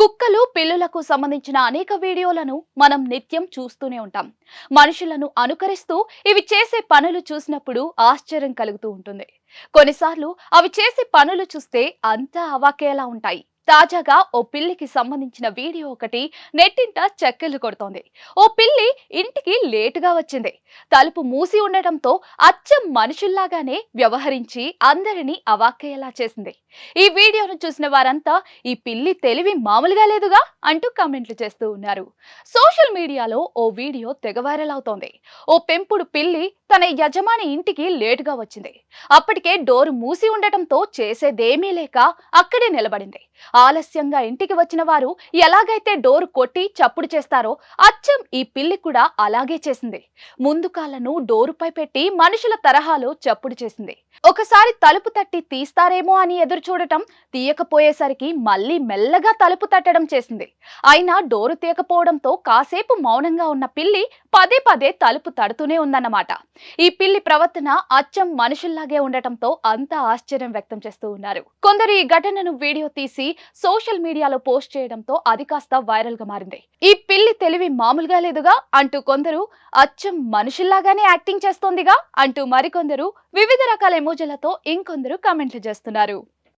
కుక్కలు పిల్లులకు సంబంధించిన అనేక వీడియోలను మనం నిత్యం చూస్తూనే ఉంటాం. మనుషులను అనుకరిస్తూ ఇవి చేసే పనులు చూసినప్పుడు ఆశ్చర్యం కలుగుతూ ఉంటుంది. కొన్నిసార్లు అవి చేసే పనులు చూస్తే అంతా అవాకేలా ఉంటాయి. తాజాగా ఓ పిల్లికి సంబంధించిన వీడియో ఒకటి నెట్టింట చక్కెర్లు కొడుతోంది. ఓ పిల్లి ఇంటికి లేటుగా వచ్చింది. తలుపు మూసి ఉండటంతో అచ్చం మనుషుల్లాగానే వ్యవహరించి అందరినీ అవాక్కయ్యేలా చేసింది. ఈ వీడియోను చూసిన వారంతా ఈ పిల్లి తెలివి మామూలుగా లేదుగా? అంటూ కామెంట్లు చేస్తూ ఉన్నారు. సోషల్ మీడియాలో ఓ వీడియో తెగ వైరల్ అవుతోంది. ఓ పెంపుడు పిల్లి తన యజమాని ఇంటికి లేటుగా వచ్చింది. అప్పటికే డోరు మూసి ఉండటంతో చేసేదేమీ లేక అక్కడే నిలబడింది. ఆలస్యంగా ఇంటికి వచ్చిన వారు ఎలాగైతే డోరు కొట్టి చప్పుడు చేస్తారో అచ్చం ఈ పిల్లి కూడా అలాగే చేసింది. ముందు కాళ్ళను డోరుపై పెట్టి మనుషుల తరహాలో చప్పుడు చేసింది. ఒకసారి తలుపు తట్టి తీస్తారేమో అని ఎదురు చూడటం తీయకపోయేసరికి మళ్ళీ మెల్లగా తలుపు తట్టడం చేసింది. అయినా డోరు తీయకపోవడంతో కాసేపు మౌనంగా ఉన్న పిల్లి పదే పదే తలుపు తడుతూనే ఉందన్నమాట. ఈ పిల్లి ప్రవర్తన అచ్చం మనుషుల్లాగే ఉండటంతో అంతా ఆశ్చర్యం వ్యక్తం చేస్తూ ఉన్నారు. కొందరు ఈ ఘటనను వీడియో తీసి సోషల్ మీడియాలో పోస్ట్ చేయడంతో అది కాస్త వైరల్గా మారింది. ఈ పిల్లి తెలివి మామూలుగా లేదుగా అంటూ కొందరు అచ్చం మనుషుల్లాగానే యాక్టింగ్ చేస్తోందిగా అంటూ మరికొందరు వివిధ రకాల ఎమోజీలతో ఇంకొందరు కామెంట్లు చేస్తున్నారు.